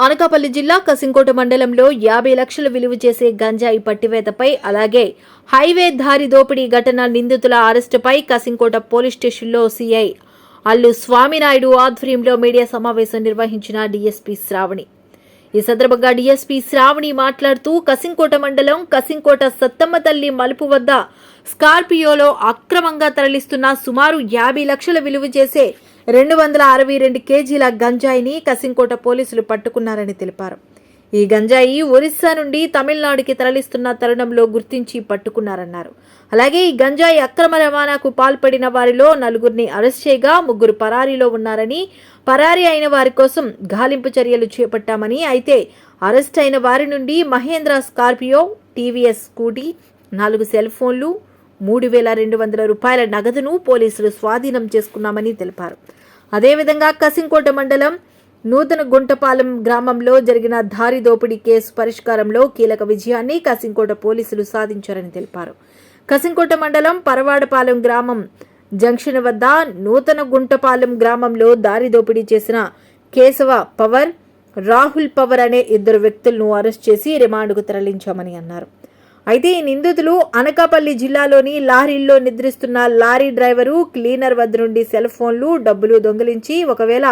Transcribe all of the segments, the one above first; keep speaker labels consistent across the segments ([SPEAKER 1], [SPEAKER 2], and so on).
[SPEAKER 1] అనకాపల్లి జిల్లా కసింకోట మండలంలో యాభై లక్షలు విలువ చేసే గంజాయి పట్టివేతపై అలాగే హైవే దారి దోపిడీ ఘటన నిందితుల అరెస్టుపై కసింకోట పోలీస్ స్టేషన్లో సీఐ అల్లు స్వామినాయుడు ఆధ్వర్యంలో మీడియా సమావేశం నిర్వహించిన డీఎస్పీ శ్రావణి. ఈ సందర్భంగా డీఎస్పీ శ్రావణి మాట్లాడుతూ కసింకోట మండలం కసింకోట సత్తమ్మ తల్లి మలుపు వద్ద స్కార్పియోలో అక్రమంగా తరలిస్తున్న సుమారు యాభై లక్షల విలువ చేసే రెండు వందల అరవై రెండు కేజీల గంజాయిని కసింకోట పోలీసులు పట్టుకున్నారని తెలిపారు. ఈ గంజాయి ఒరిస్సా నుండి తమిళనాడుకి తరలిస్తున్న తరుణంలో గుర్తించి పట్టుకున్నారన్నారు. అలాగే ఈ గంజాయి అక్రమ రవాణాకు పాల్పడిన వారిలో నలుగురిని అరెస్ట్ చేయగా ముగ్గురు పరారీలో ఉన్నారని పరారీ అయిన వారి కోసం గాలింపు చర్యలు చేపట్టామని అయితే అరెస్ట్ అయిన వారి నుండి మహేంద్ర స్కార్పియో టీవీఎస్ స్కూటీ నాలుగు సెల్ ఫోన్లు మూడు వేల రెండు వందల రూపాయల నగదును పోలీసులు స్వాధీనం చేసుకున్నామని తెలిపారు. అదేవిధంగా కసింకోట మండలం నూతన గుంటపాలెం గ్రామంలో జరిగిన దారి దోపిడీ కేసు పరిష్కారంలో కీలక విజయాన్ని కసింకోట పోలీసులు సాధించారని తెలిపారు. కసింకోట మండలం పరవాడపాలెం గ్రామం జంక్షన్ వద్ద నూతన గుంటపాలెం గ్రామంలో దారి దోపిడీ చేసిన కేశవ పవర్ రాహుల్ పవర్ అనే ఇద్దరు వ్యక్తులను అరెస్ట్ చేసి రిమాండ్కు తరలించామని అన్నారు. అయితే ఈ నిందితులు అనకాపల్లి జిల్లాలోని లారీల్లో నిద్రిస్తున్న లారీ డ్రైవరు క్లీనర్ వద్ద నుండి సెల్ ఫోన్లు డబ్బులు దొంగిలించి ఒకవేళ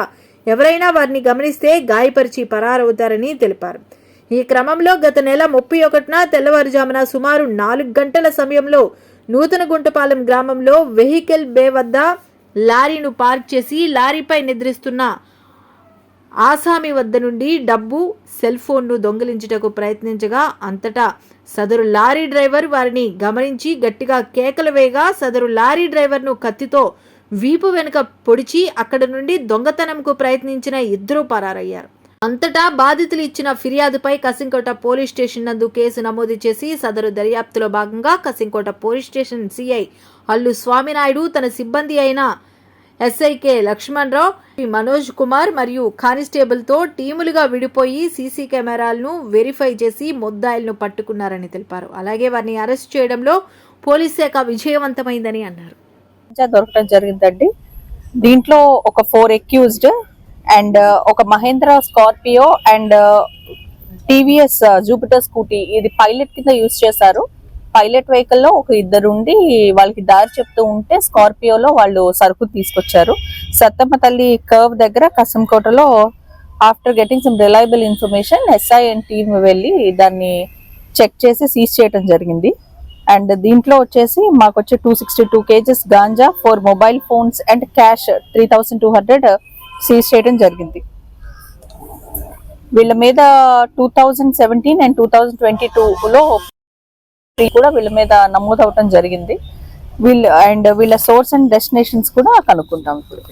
[SPEAKER 1] ఎవరైనా వారిని గమనిస్తే గాయపరిచి పరారవుతారని తెలిపారు. ఈ క్రమంలో గత నెల ముప్పై ఒకటిన తెల్లవారుజామున సుమారు నాలుగు గంటల సమయంలో నూతన గుంటపాలెం గ్రామంలో వెహికల్ బే వద్ద లారీను పార్క్ చేసి లారీపై నిద్రిస్తున్న ఆసామి వద్ద నుండి డబ్బు సెల్ ఫోన్ను దొంగిలించుటకు ప్రయత్నించగా అంతటా సదరు లారీ డ్రైవర్ వారిని గమనించి గట్టిగా కేకలు వేయగా సదరు లారీ డ్రైవర్ను కత్తితో వీపు వెనుక పొడిచి అక్కడి నుండి దొంగతనంకు ప్రయత్నించిన ఇద్దరూ పరారయ్యారు. అంతటా బాధితులు ఇచ్చిన ఫిర్యాదుపై కసింకోట పోలీస్ స్టేషన్ నందు కేసు నమోదు చేసి సదరు దర్యాప్తులో భాగంగా Kasimkota police station CI Allu Swaminaidu తన సిబ్బంది అయిన ఎస్ఐకే లక్ష్మణరావు మనోజ్ కుమార్ మరియు కానిస్టేబుల్తో టీములుగా విడిపోయి సీసీ కెమెరాలను వెరిఫై చేసి ముద్దాయిలను పట్టుకున్నారని తెలిపారు. అలాగే వారిని అరెస్ట్ చేయడంలో పోలీస్ శాఖ విజయవంతమైందని అన్నారు.
[SPEAKER 2] దొరకడం జరిగిందండి. దీంట్లో ఒక ఫోర్ ఎక్యూజ్డ్ అండ్ ఒక Mahindra Scorpio and TVS Jupiter Scooty ఇది పైలట్ కింద యూజ్ చేశారు. పైలట్ వెహికల్లో ఒక ఇద్దరు ఉండి వాళ్ళకి దారి చెప్తూ ఉంటే స్కార్పియోలో వాళ్ళు సరుకు తీసుకొచ్చారు. సత్తమ్మ తల్లి కర్వ్ దగ్గర కసంకోటలో after getting some reliable information SI and team వెళ్ళి దాన్ని చెక్ చేసి సీజ్ చేయడం జరిగింది. అండ్ దీంట్లో వచ్చేసి మాకు వచ్చే two sixty two cases ganja four mobile phones and cash three thousand two hundred seize చేయడం జరిగింది. వీళ్ళ మీద two thousand seventeen and two thousand twenty టూలో కూడా వీళ్ళ మీద నమోదు అవటం జరిగింది. వీళ్ళు అండ్ వీళ్ళ సోర్స్ అండ్ డెస్టినేషన్స్ కూడా కనుక్కుంటాం ఇప్పుడు.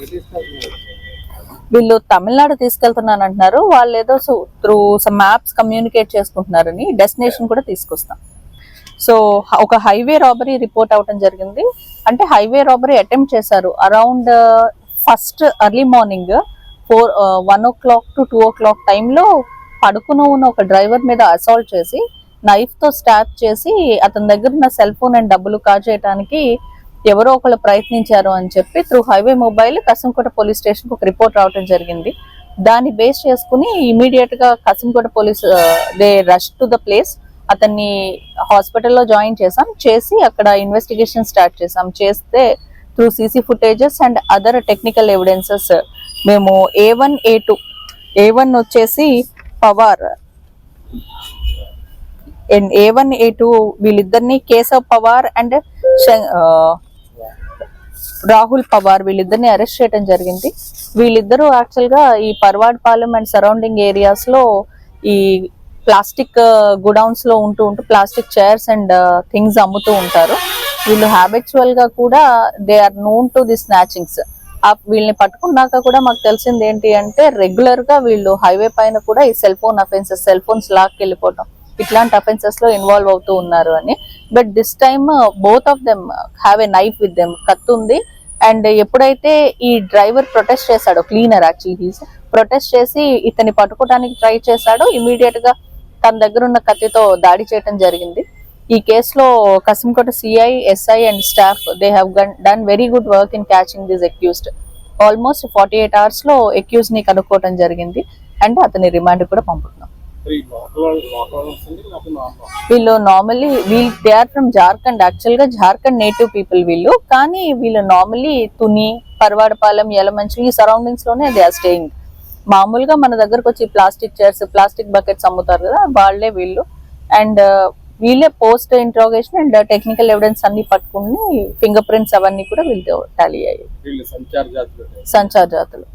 [SPEAKER 2] వీళ్ళు తమిళనాడు తీసుకెళ్తున్నాను అంటున్నారు. వాళ్ళు ఏదో త్రూ సమ్ మ్యాప్స్ కమ్యూనికేట్ చేసుకుంటున్నారని డెస్టినేషన్ కూడా తీసుకొస్తాం. సో ఒక హైవే రాబరీ రిపోర్ట్ అవటం జరిగింది. అంటే హైవే రాబరీ అటెంప్ట్ చేశారు. Around first early morning four one o'clock to two o'clock టైంలో పడుకుని ఉన్న ఒక డ్రైవర్ మీద అసాల్ట్ చేసి నైఫ్తో స్టాప్ చేసి అతని దగ్గర ఉన్న సెల్ ఫోన్ అండ్ డబ్బులు కాజేయడానికి ఎవరో ఒకళ్ళు ప్రయత్నించారు అని చెప్పి through highway mobile Kasimkota police station ఒక రిపోర్ట్ రావడం జరిగింది. దాన్ని బేస్ చేసుకుని ఇమీడియట్గా Kasimkota police they rush to the place అతన్ని హాస్పిటల్లో జాయిన్ చేసాం చేసి అక్కడ ఇన్వెస్టిగేషన్ స్టార్ట్ చేసాం చేస్తే through CC footages and other technical evidences మేము A one A two A one వచ్చేసి Pawar and A one A two వీళ్ళిద్దరిని కేశవ్ పవార్ అండ్ రాహుల్ పవార్ వీళ్ళిద్దరిని అరెస్ట్ చేయడం జరిగింది. వీళ్ళిద్దరూ యాక్చువల్గా ఈ పర్వాడ్పాలెం అండ్ సరౌండింగ్ ఏరియాస్లో ఈ ప్లాస్టిక్ గుడౌన్స్లో ఉంటూ ఉంటూ ప్లాస్టిక్ చైర్స్ అండ్ థింగ్స్ అమ్ముతూ ఉంటారు. వీళ్ళు హ్యాబిచువల్గా కూడా they are known to the snatchings వీళ్ళని పట్టుకున్నాక కూడా మాకు తెలిసింది ఏంటి అంటే రెగ్యులర్గా వీళ్ళు హైవే పైన కూడా ఈ cell phone offences cell phones lock వెళ్ళిపోవటం ఇట్లాంటి అఫెన్సెస్లో ఇన్వాల్వ్ అవుతూ ఉన్నారు అని. But this time both of them have a knife with them కత్తి ఉంది. అండ్ ఎప్పుడైతే ఈ డ్రైవర్ ప్రొటెస్ట్ చేశాడో క్లీనర్ యాక్చువల్లీ ప్రొటెస్ట్ చేసి ఇతని పట్టుకోవడానికి ట్రై చేశాడో ఇమీడియట్గా తన దగ్గర ఉన్న కత్తితో దాడి చేయడం జరిగింది. ఈ కేసులో Kasimkota CI SI and staff they have done very good work in catching this accused almost forty eight అవర్స్లో అక్యూజ్ని కనుక్కోవడం జరిగింది. అండ్ అతని రిమాండ్ కూడా పంపుతున్నాం.
[SPEAKER 3] వాళ్ళు
[SPEAKER 2] నార్మల్లీ వీళ్ళు దే ఆర్ ఫ్రమ్ జార్ఖండ్ యాక్చువల్గా జార్ఖండ్ నేటివ్ పీపుల్ వీళ్ళు. కానీ వీళ్ళు నార్మల్లీ తుని పరవాడపాలెం యలమంచి ఈ సరౌండింగ్స్లోనే దే ఆర్ స్టేయింగ్ మామూలుగా మన దగ్గరకు వచ్చి ప్లాస్టిక్ చైర్స్ ప్లాస్టిక్ బకెట్స్ అమ్ముతారు కదా వాళ్ళే వీళ్ళు. అండ్ వీళ్ళే post interrogation and technical evidence అన్ని పట్టుకుని ఫింగర్ ప్రింట్స్ అవన్నీ కూడా వీళ్ళు టాలీ అయ్యాయి.
[SPEAKER 3] వీళ్ళు సంచార జాతులు.
[SPEAKER 2] సంచార్ జాతులు.